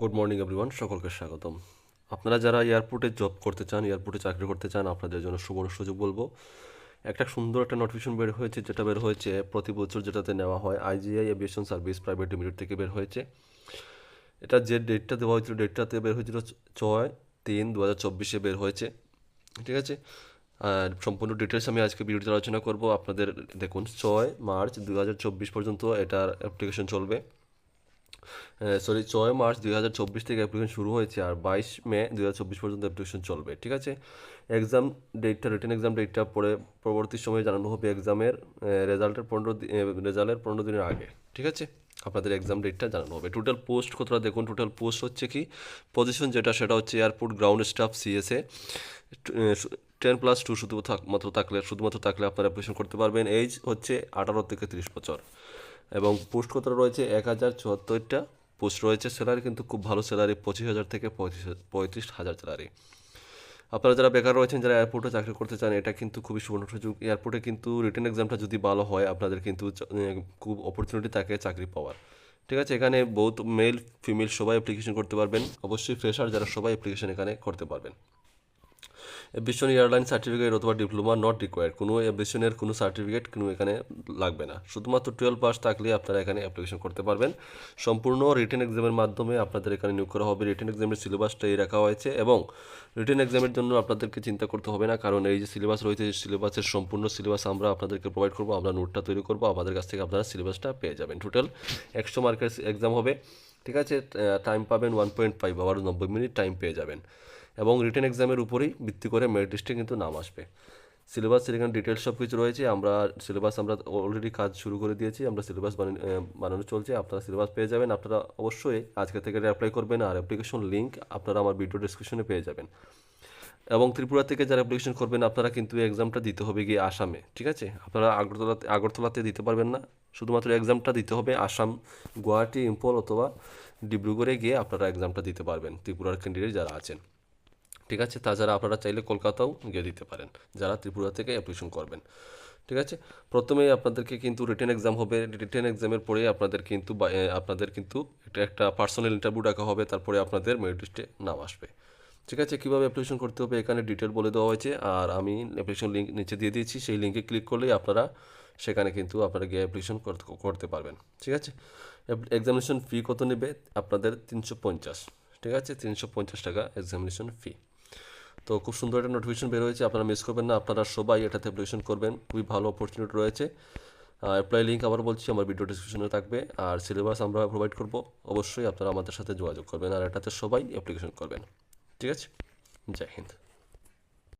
Good morning everyone সকলকে স্বাগতম। আপনারা যারা এয়ারপোর্টে জব করতে চান, এয়ারপোর্টে চাকরি করতে চান, আপনাদের জন্য সুবর্ণ সুযোগ বলব। একটা সুন্দর একটা নোটিফিকেশন বের হয়েছে, যেটা বের হয়েছে প্রতি বছর যেটাতে নেওয়া হয় IGI aviation service private limited থেকে বের হয়েছে। এটা যে ডেটটা দেওয়া হয়েছিল ডেটটাতে বের হয়েছিল ছয় তিন দু হাজার চব্বিশে বের হয়েছে। ঠিক আছে? আর সম্পূর্ণ ডিটেলস আমি আজকে ভিডিওতে আলোচনা করব। আপনাদের দেখুন, ছয় মার্চ দু হাজার চব্বিশ পর্যন্ত এটার অ্যাপ্লিকেশন চলবে। সরি ছয় মার্চ দুই হাজার চব্বিশ থেকে অ্যাপ্লিকেশন শুরু হয়েছে আর বাইশ মে দুই হাজার চব্বিশ পর্যন্ত অ্যাপ্লিকেশন চলবে, ঠিক আছে? এক্সাম ডেটটা রিটেন এক্সাম ডেটটা পরে পরবর্তী সময়ে জানানো হবে এক্সামের রেজাল্টের পনেরো রেজাল্টের পনেরো দিনের আগে, ঠিক আছে? আপনাদের এক্সাম ডেটটা জানানো হবে। টোটাল পোস্ট কতটা দেখুন টোটাল পোস্ট হচ্ছে কি? পজিশন যেটা, সেটা হচ্ছে airport ground staff CSA ten plus two শুধু থাক- মাত্র থাকলে, শুধুমাত্র থাকলে আপনারা অ্যাপ্লিকেশন করতে পারবেন। এইজ হচ্ছে আঠারো থেকে তিরিশ বছর এবং পোস্ট কতটা রয়েছে? এক হাজার চুয়াত্তরটা। পোস্ট রয়েছে স্যালারি কিন্তু খুব ভালো স্যালারি পঁচিশ হাজার থেকে পঁয়ত্রিশ পঁয়ত্রিশ হাজার স্যালারি আপনারা যারা বেকার রয়েছেন, যারা এয়ারপোর্টে চাকরি করতে চান, এটা কিন্তু খুবই সুবর্ণ সুযোগ। এয়ারপোর্টে কিন্তু রিটার্ন এক্সামটা যদি ভালো হয়, আপনাদের কিন্তু খুব অপরচুনিটি থাকে চাকরি পাওয়ার। ঠিক আছে, এখানে বহুত মেল ফিমেল সবাই অ্যাপ্লিকেশন করতে পারবেন। অবশ্যই ফ্রেশার যারা সবাই অ্যাপ্লিকেশন এখানে করতে পারবেন। এভিয়েশন এয়ারলাইন সার্টিফিকেট অথবা ডিপ্লোমা নট রিকোয়ার্ড কোনো এভিয়েশনের কোনো সার্টিফিকেট কোনো এখানে লাগবে না। শুধুমাত্র টুয়েলভ পাস থাকলে আপনারা এখানে অ্যাপ্লিকেশন করতে পারবেন। সম্পূর্ণ রিটেন এক্সামের মাধ্যমে আপনাদের এখানে নিয়োগ করা হবে। রিটেন এক্সামের সিলেবাসটা এই রাখা হয়েছে এবং রিটেন এক্সামের জন্য আপনাদেরকে চিন্তা করতে হবে না। কারণ এই যে সিলেবাস রয়েছে সিলেবাসের সম্পূর্ণ সিলেবাস আমরা আপনাদেরকে প্রোভাইড করব। আমরা নোটটা তৈরি করব। আমাদের কাছ থেকে আপনারা সিলেবাসটা পেয়ে যাবেন। টোটাল একশো মার্কের এক্সাম হবে। ঠিক আছে? টাইম পাবেন ওয়ান পয়েন্ট ফাইভ আবার নব্বই মিনিট টাইম পেয়ে যাবেন। এবং রিটেন এক্সামের উপরেই ভিত্তি করে মেরিট লিস্টে কিন্তু নাম আসবে। সিলেবাসের এখানে ডিটেলস সব কিছু রয়েছে, আমরা সিলেবাস আমরা অলরেডি কাজ শুরু করে দিয়েছি, আমরা সিলেবাস বানানো চলছে, আপনারা সিলেবাস পেয়ে যাবেন, আপনারা অবশ্যই আজকে থেকে অ্যাপ্লাই করবেন, আর অ্যাপ্লিকেশন লিঙ্ক আপনারা আমার ভিডিও ডিসক্রিপশনে পেয়ে যাবেন। এবং ত্রিপুরা থেকে যারা অ্যাপ্লিকেশন করবেন, আপনারা কিন্তু এক্সামটা দিতে হবে গিয়ে আসামে, ঠিক আছে? আপনারা আগরতলাতে আগরতলাতে দিতে পারবেন না, শুধুমাত্র এক্সামটা দিতে হবে আসাম, গুয়াহাটি, ইম্ফল অথবা ডিব্রুগড়ে গিয়ে আপনারা এক্সামটা দিতে পারবেন, ত্রিপুরার ক্যান্ডিডেট যারা আছেন। ঠিক আছে? তাছাড়া আপনারা চাইলে কলকাতাও গিয়ে দিতে পারেন। যারা ত্রিপুরা থেকে অ্যাপ্লিকেশন করবেন। ঠিক আছে? প্রথমেই আপনাদেরকে কিন্তু রিটেন এক্সাম হবে। রিটেন এক্সামের পরে আপনাদের কিন্তু আপনাদের কিন্তু এটা একটা পার্সোনাল ইন্টারভিউ ডাকা হবে। তারপরে আপনাদের মেরিট লিস্টে নাম আসবে। ঠিক আছে? কীভাবে অ্যাপ্লিকেশন করতে হবে এখানে ডিটেল বলে দেওয়া হয়েছে। আর আমি অ্যাপ্লিকেশন লিঙ্ক নিচে দিয়ে দিয়েছি। সেই লিঙ্কে ক্লিক করলেই আপনারা সেখানে কিন্তু আপনারা গিয়ে অ্যাপ্লিকেশন করতে পারবেন। ঠিক আছে? এক্সামিনেশন ফি কত নেবে? আপনাদের তিনশো পঞ্চাশ। ঠিক আছে? তিনশো পঞ্চাশ টাকা এক্সামিনেশন ফি তো খুব সুন্দর একটা নোটিফিকেশন বের হয়েছে, আপনারা মিস করবেন না, আপনারা সবাই এটাতে অ্যাপ্লিকেশন করবেন, খুবই ভালো অপরচুনিটি রয়েছে। অ্যাপ্লাই লিঙ্ক আবার বলছি, আমার ভিডিও ডিসক্রিপশনে থাকবে, আর সিলেবাস আমরা প্রোভাইড করব, অবশ্যই আপনারা আমাদের সাথে যোগাযোগ করবেন, আর এটাতে সবাই অ্যাপ্লিকেশন করবেন। ঠিক আছে? জয় হিন্দ।